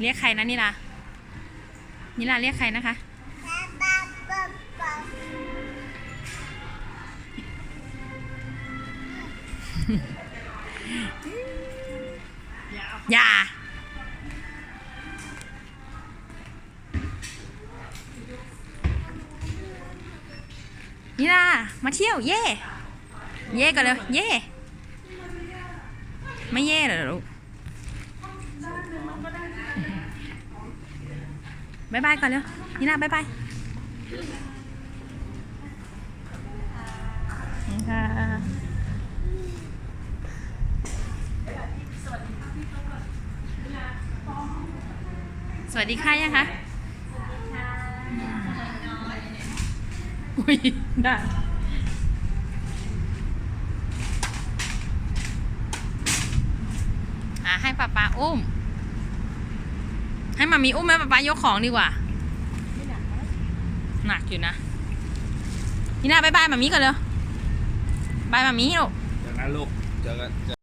เรียกใครนะนี่ล่ะนี่ล่ะเรียกใครนะคะ อย่า นี่ล่ะ มาเที่ยว เย่ เย่กันเลย เย่ ไม่เย่เหรอลูก บายบายก่อนเร็วนี่ล่ะบายบายค่ะสวัสดีค่ะยังคะอุ้ยได้อะให้ป๊าป๊าอุ้ม ให้มามีอุ้มแมป๊าป๊ายกของดีกว่า หนักอยู่นะนี่นาบายบายมามีก่อนเลยบายมามีลูก จากนั้นลูกเจอกัน